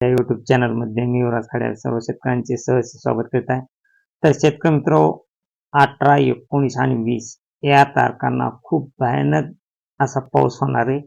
या युट्यूब चॅनलमध्ये मी युवराज खाड्याल सर्व शेतकऱ्यांचे सहज स्वागत करत आहे. तर शेतकरी मित्र अठरा एकोणीस आणि वीस या तारखांना खूप भयानक असा पाऊस होणार आहे.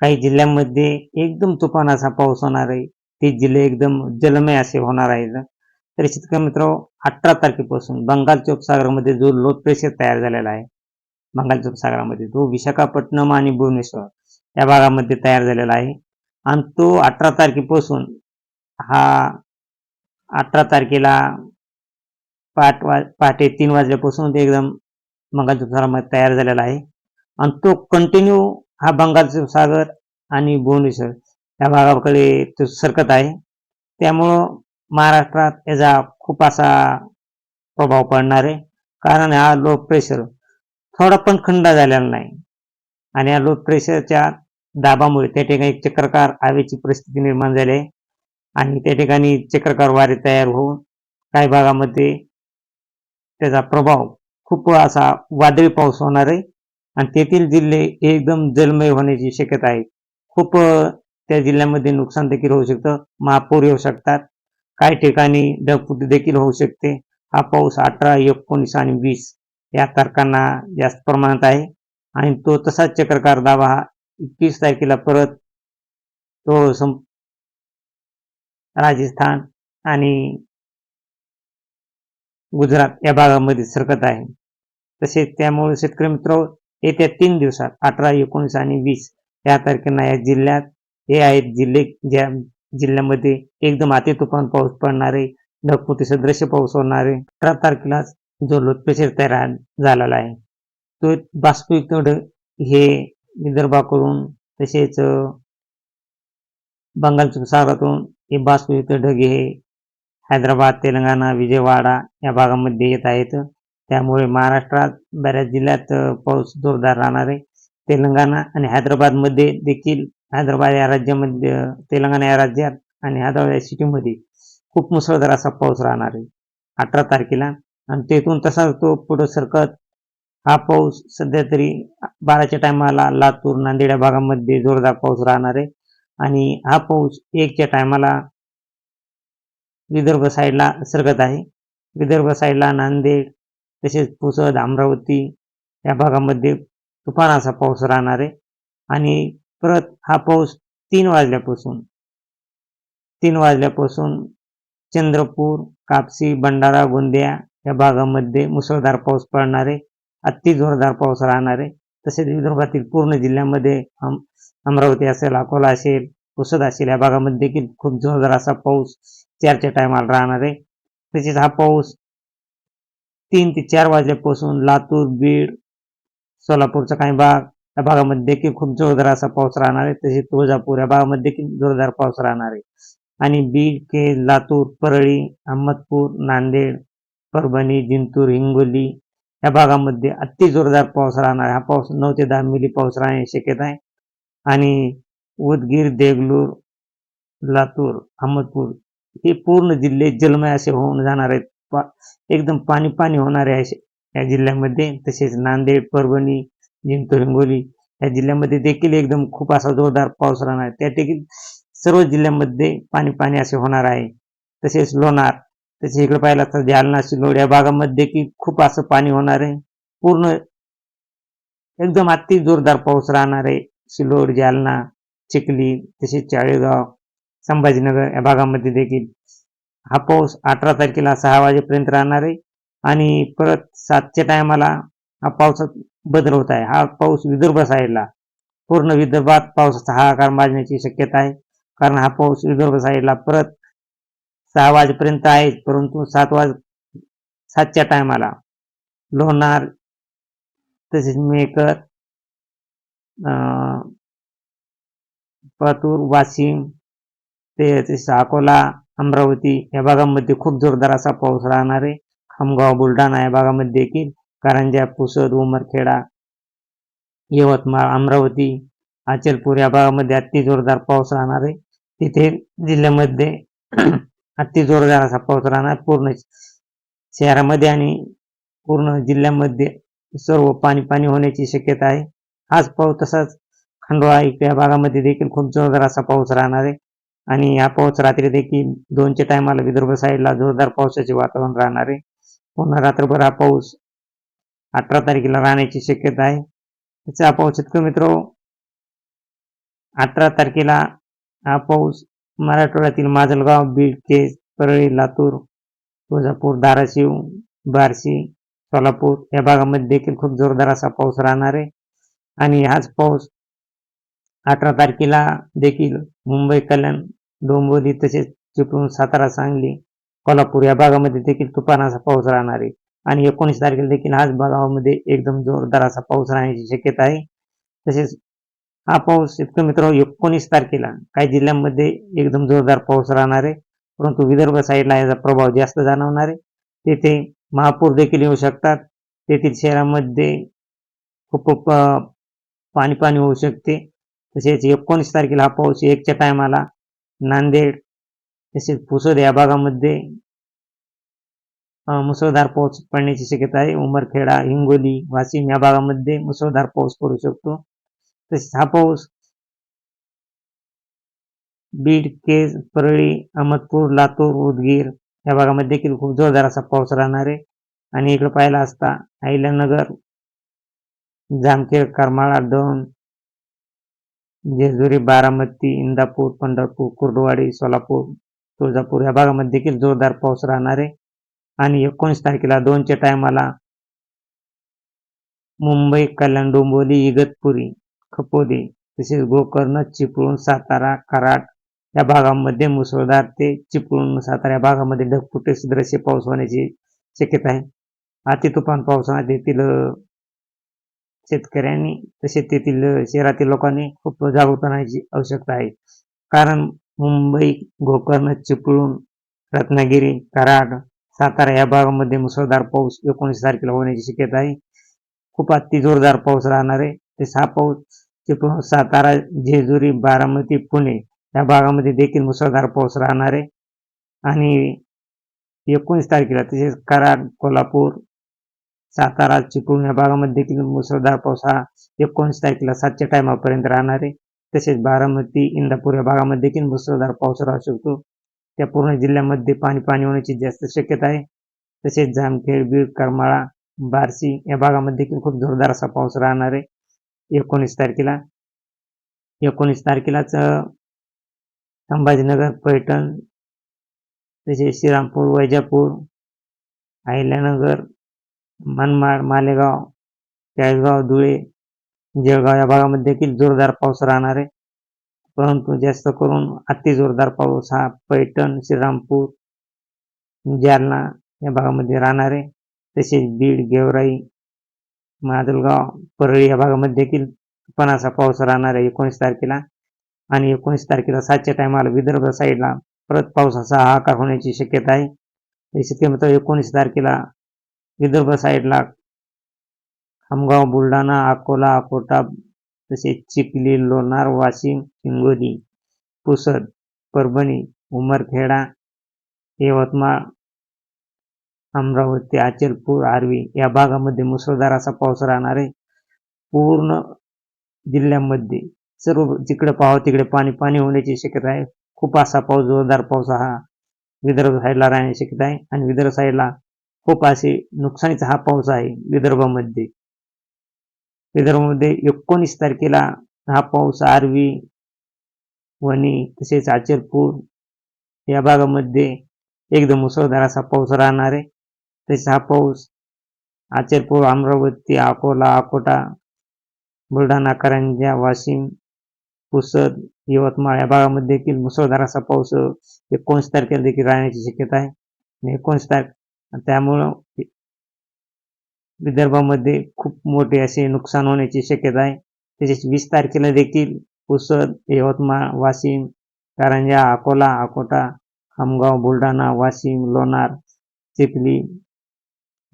काही जिल्ह्यांमध्ये एकदम तुफान असा पाऊस होणार आहे. ते जिल्हे एकदम जलमय असे होणार आहेत. तर शेतकरी मित्र अठरा तारखेपासून बंगालच्या उपसागरामध्ये जो लो प्रेशर तयार झालेला आहे बंगालच्या उपसागरामध्ये तो विशाखापट्टणम आणि भुवनेश्वर या भागामध्ये तयार झालेला आहे. आणि तो अठरा तारखेपासून हा अठरा तारखेला पाठ वा पहाटे तीन वाजल्यापासून ते एकदम बंगालच्या उपसागरामध्ये तयार झालेला आहे. आणि तो कंटिन्यू हा बंगालचा सागर आणि भुवनेश्वर या भागाकडे तो सरकत आहे. त्यामुळं महाराष्ट्रात याचा खूप असा प्रभाव पडणार आहे. कारण हा लो प्रेशर थोडा पण खंड झालेला नाही. आणि या लो प्रेशरच्या दाबामुळे त्या ठिकाणी एक चक्रकार हवेची परिस्थिती निर्माण झाली आहे. आणि त्या ठिकाणी चक्रकार वारे तयार होऊन काही भागामध्ये त्याचा प्रभाव खूप असा वादळी पाऊस होणार आहे. आणि तेथील जिल्हे एकदम जलमय होण्याची शक्यता आहे. खूप त्या जिल्ह्यामध्ये नुकसान देखील होऊ शकतं. महापूर येऊ शकतात. काही ठिकाणी ढगफुटी देखील होऊ शकते. हा पाऊस अठरा एकोणीस आणि वीस या तारखांना जास्त प्रमाणात आहे. आणि तो तसाच चक्रकार दाबा हा एकवीस तारखेला परत तो सं राजस्थान आणि गुजरात या भागामध्ये सरकत आहे. तसेच त्यामुळे शेतकरी मित्र येत्या तीन दिवसात अठरा एकोणीस आणि वीस या तारखेला या जिल्ह्यात हे आहेत जिल्हे ज्या जिल्ह्यामध्ये एकदम अति तुफान पाऊस पडणारे ढगफुटी सदृश्य पाऊस होणारे अठरा तारखेलाच जो लोटप्रेशर तयार झालेला आहे. तो बाष्पयुक्त हे विदर्भाकडून तसेच बंगालच्या सागरातून हे बाष्पयुक्त ढगे हे हैदराबाद तेलंगणा विजयवाडा या भागामध्ये येत आहेत. त्यामुळे महाराष्ट्रात बऱ्याच जिल्ह्यात पाऊस जोरदार राहणार आहे. तेलंगणा आणि हैदराबादमध्ये देखील हैदराबाद या राज्यामध्ये तेलंगणा या राज्यात आणि हैदराबाद या सिटीमध्ये खूप मुसळधार असा पाऊस राहणार आहे. अठरा तारखेला आणि तेथून तसाच तो पुढं सरकत हा पाऊस सध्या तरी बाराच्या टायमाला लातूर नांदेड या भागामध्ये जोरदार पाऊस राहणार आहे. आणि हा पाऊस एकच्या टायमाला विदर्भ साईडला सरकत आहे. विदर्भ साईडला नांदेड तसेच पुसद अमरावती या भागामध्ये तुफान असा पाऊस राहणार आहे. आणि परत हा पाऊस तीन वाजल्यापासून तीन वाजल्यापासून चंद्रपूर कापसी भंडारा गोंदिया या भागामध्ये मुसळधार पाऊस पडणार आहे. अति जोरदार पाऊस राहणार आहे. तसेच विदर्भातील पूर्ण जिल्ह्यामध्ये अमरावती असेल अकोला असेल पुसद असेल या भागामध्ये देखील खूप जोरदार असा पाऊस चारच्या टायमाला राहणार आहे. तसेच हा पाऊस तीन ते चार वाजल्यापासून लातूर बीड सोलापूरचा काही भाग या भागामध्ये देखील खूप जोरदार असा पाऊस राहणार आहे. तसेच तुळजापूर या भागामध्ये देखील जोरदार पाऊस राहणार आहे. आणि बीड के लातूर परळी अहमदपूर नांदेड परभणी जिंतूर हिंगोली या भागामध्ये अति जोरदार पाऊस राहणार. हा पाऊस नऊ ते दहा मिली पाऊस राहण्याची शक्यता आहे. आणि उदगीर देगलूर लातूर अहमदपूर हे पूर्ण जिल्हे जलमय असे होऊन जाणार आहेत. पा एकदम पाणी पाणी होणारे आहे या जिल्ह्यामध्ये. तसेच नांदेड परभणी जिंतूर हिंगोली या जिल्ह्यामध्ये देखील एकदम खूप असा जोरदार पाऊस राहणार त्या देखील सर्व जिल्ह्यामध्ये पाणी पाणी असे होणार आहे. तसेच लोणार तसे इकडे पाहिलं तर जालना सिल्लोड या भागामध्ये देखील खूप असं पाणी होणार आहे. पूर्ण एकदम अति जोरदार पाऊस राहणार आहे. सिल्लोड जालना चिखली तसेच चाळीगाव संभाजीनगर या भागामध्ये देखील. हा पाऊस अठरा तारखेला सहा वाजेपर्यंत राहणार आहे आणि परत सातच्या टायमाला हा पावसात बदल होत आहे. हा पाऊस विदर्भ साईडला पूर्ण विदर्भात पावसाचा हाहाकार माजण्याची शक्यता आहे. कारण हा पाऊस विदर्भ साईडला परत सहा वाजेपर्यंत आहे परंतु सात वाज सातच्या टायमाला लोणार तसेच मेकर पातूर वाशिम ते तसेच अकोला अमरावती या भागामध्ये खूप जोरदार असा पाऊस राहणार आहे. खामगाव बुलढाणा या भागामध्ये देखील कारंजा पुसद उमरखेडा यवतमाळ अमरावती अचलपूर या भागामध्ये अति जोरदार पाऊस राहणार आहे. तिथे जिल्ह्यामध्ये अति जोरदार असा पाऊस राहणार पूर्ण शहरामध्ये आणि पूर्ण जिल्ह्यामध्ये सर्व पाणी पाणी होण्याची शक्यता आहे. हाच पाऊस तसाच खंडोळा या भागामध्ये देखील खूप जोरदार असा पाऊस राहणार आहे. आणि हा पाऊस रात्री देखील दोनच्या टायमाला विदर्भ साईडला जोरदार पावसाचे वातावरण राहणार आहे. पुन्हा रात्रभर हा पाऊस अठरा तारखेला राहण्याची शक्यता आहे. त्याचा हा पाऊस इतकं मित्र अठरा तारखेला हा पाऊस मराठवाड्यातील माजलगाव बीड केज परळी लातूर तुळजापूर धाराशिव बार्शी सोलापूर या भागामध्ये देखील खूप जोरदार असा पाऊस राहणार आहे. आणि हाच पाऊस अठरा तारखेला देखील मुंबई कल्याण डोंबिवली तसेच चिपळूण सातारा सांगली कोल्हापूर या भागामध्ये देखील तुफानाचा पाऊस राहणार आहे. आणि एकोणीस तारखेला देखील हाच भागामध्ये एकदम जोरदार असा पाऊस राहण्याची शक्यता आहे. तसेच हा पाऊस इतकं मित्र एकोणीस तारखेला. काही जिल्ह्यांमध्ये एकदम जोरदार पाऊस राहणार आहे. परंतु विदर्भ साईडला याचा प्रभाव जास्त जाणवणार आहे. तेथे महापूर देखील येऊ शकतात. तेथील शहरामध्ये खूप पाणी पाणी होऊ शकते. तसेच एकोणीस तारखेला हा पाऊस एकच्या टायमाला नांदेड तसेच पुसद या भागामध्ये मुसळधार पाऊस पडण्याची शक्यता आहे. उमरखेडा हिंगोली वाशिम या भागामध्ये मुसळधार पाऊस पडू शकतो. तसेच हा पाऊस बीड केज परळी अहमदपूर लातूर उदगीर या भागामध्ये देखील खूप जोरदार असा पाऊस राहणार आहे. आणि इकडं पाहिला असता अहिल्यानगर जामखेड करमाळा दौंड जेजुरी बारामती इंदापूर पंढरपूर कुर्डवाडी सोलापूर तुळजापूर या भागामध्ये देखील जोरदार पाऊस राहणार आहे. आणि एकोणीस तारखेला दोनच्या टायमाला मुंबई कल्याण डोंबिवली इगतपुरी खपोली तसेच गोकर्ण चिपळूण सातारा कराड या भागामध्ये मुसळधार ते चिपळूण सातारा या भागामध्ये ढगफुटे दृश्य पाऊस होण्याची शक्यता आहे. अति तुफान पावसामध्ये तेथील शेतकऱ्यांनी तसेच तेथील शहरातील लोकांनी खूप जागरूक राहण्याची आवश्यकता आहे. कारण मुंबई गोकर्ण चिपळूण रत्नागिरी कराड सातारा या भागामध्ये मुसळधार पाऊस एकोणीस तारखेला होण्याची शक्यता आहे. खूप अति जोरदार पाऊस राहणार आहे. तसेच हा पाऊस चिपळूण सातारा जेजुरी बारामती पुणे या भागामध्ये देखील मुसळधार पाऊस राहणार आहे. आणि एकोणीस तारखेला तसेच कराड कोल्हापूर सातारा चिपळूण या भागामध्ये देखील मुसळधार पाऊस हा एकोणीस तारखेला सातच्या टायमापर्यंत राहणार आहे. तसेच बारामती इंदापूर या भागामध्ये देखील मुसळधार पाऊस राहू शकतो. त्या पूर्ण जिल्ह्यामध्ये पाणी पाणी होण्याची जास्त शक्यता आहे. तसेच जामखेड बीड करमाळा बार्शी या भागामध्ये देखील खूप जोरदार असा पाऊस राहणार आहे. एकोणीस तारखेला एकोणीस तारखेलाच संभाजीनगर पैठण तसेच श्रीरामपूर वैजापूर अहिल्यानगर मनमाड मालेगाव चाळीसगाव धुळे जळगाव या भागामध्ये देखील जोरदार पाऊस राहणार आहे. परंतु जास्त करून अति जोरदार पाऊस हा पैठण श्रीरामपूर जालना या भागामध्ये राहणार आहे. तसेच बीड गेवराई माजलगाव परळी या भागामध्ये देखील पण असा पाऊस राहणार आहे. एकोणीस तारखेला आणि एकोणीस तारखेला सातच्या टायमाला विदर्भ साईडला परत पावसाचा हाहाकार होण्याची शक्यता आहे. शेतकरी एकोणीस तारखेला विदर्भ साईडला खामगाव बुलढाणा अकोला अकोटा तसेच चिखली लोणार वाशिम हिंगोली पुसद परभणी उमरखेडा यवतमाळ अमरावती अचलपूर आर्वी या भागामध्ये मुसळधार असा पाऊस राहणार आहे पूर्ण जिल्ह्यामध्ये सर्व जिकडे पाहावं तिकडे पाणी पाणी होण्याची शक्यता आहे. खूप असा पाऊस जोरदार पाऊस हा विदर्भ साईडला राहण्याची शक्यता आहे आणि विदर्भ साईडला खूप असे नुकसानीचा हा पाऊस आहे विदर्भामध्ये. विदर्भामध्ये एकोणीस तारखेला हा पाऊस आर्वी वणी तसेच अचलपूर या भागामध्ये एकदम मुसळधार असा पाऊस राहणार आहे तसेच हा पाऊस. आचरपूर अमरावती अकोला अकोटा बुलढाणा करंजा वाशिम पुसद यवतमाळ या भागामध्ये देखील मुसळधार असा पाऊस एकोणीस तारखेला देखील राहण्याची शक्यता आहे. आणि एकोणीस तारखे त्यामुळं विदर्भामध्ये खूप मोठे असे नुकसान होण्याची शक्यता आहे. तसेच वीस तारखेला देखील पुसद यवतमाळ वाशिम कारंजा अकोला अकोटा खामगाव बुलढाणा वाशिम लोणार चिपली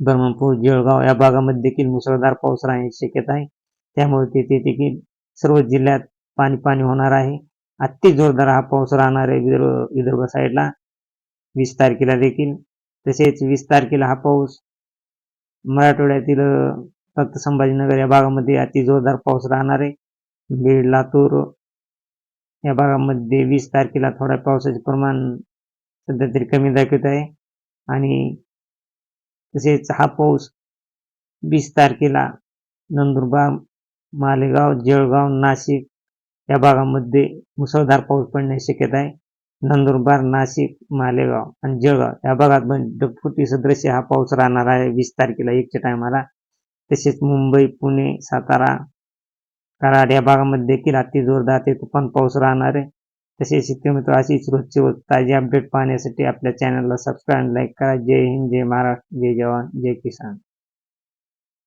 ब्रह्मपूर जळगाव या भागामध्ये देखील मुसळधार पाऊस राहण्याची शक्यता आहे. त्यामुळे तेथे देखील सर्व जिल्ह्यात पाणी पाणी होणार आहे. अति जोरदार हा पाऊस राहणार आहे विदर्भ विदर्भ साईडला वीस तारखेला देखील. तसेच वीस तारखेला हा पाऊस मराठवाड्यातील अं, फक्त संभाजीनगर या भागामध्ये अति जोरदार पाऊस राहणार आहे. बीड लातूर या भागामध्ये वीस तारखेला थोडा पावसाचे प्रमाण सध्या तरी कमी दाखवत आहे. आणि तसेच हा पाऊस वीस तारखेला नंदुरबार मालेगाव जळगाव नाशिक या भागामध्ये मुसळधार पाऊस पडण्याची शक्यता आहे. नंदुरबार नाशिक मालेगाव आणि जळगाव या भागात पण ढगफुटी सदृश्य हा पाऊस राहणार आहे वीस तारखेला एकच्या टायमाला. तसेच मुंबई पुणे सातारा कराड या भागामध्ये देखील अति जोरदार ते तुफान पाऊस राहणार आहे. तसेच शेतकरी मित्र अशीच रोजची ताजी अपडेट पाहण्यासाठी आपल्या चॅनलला सबस्क्राईब लाईक करा. जय हिंद जय महाराष्ट्र जय जवान जय किसान.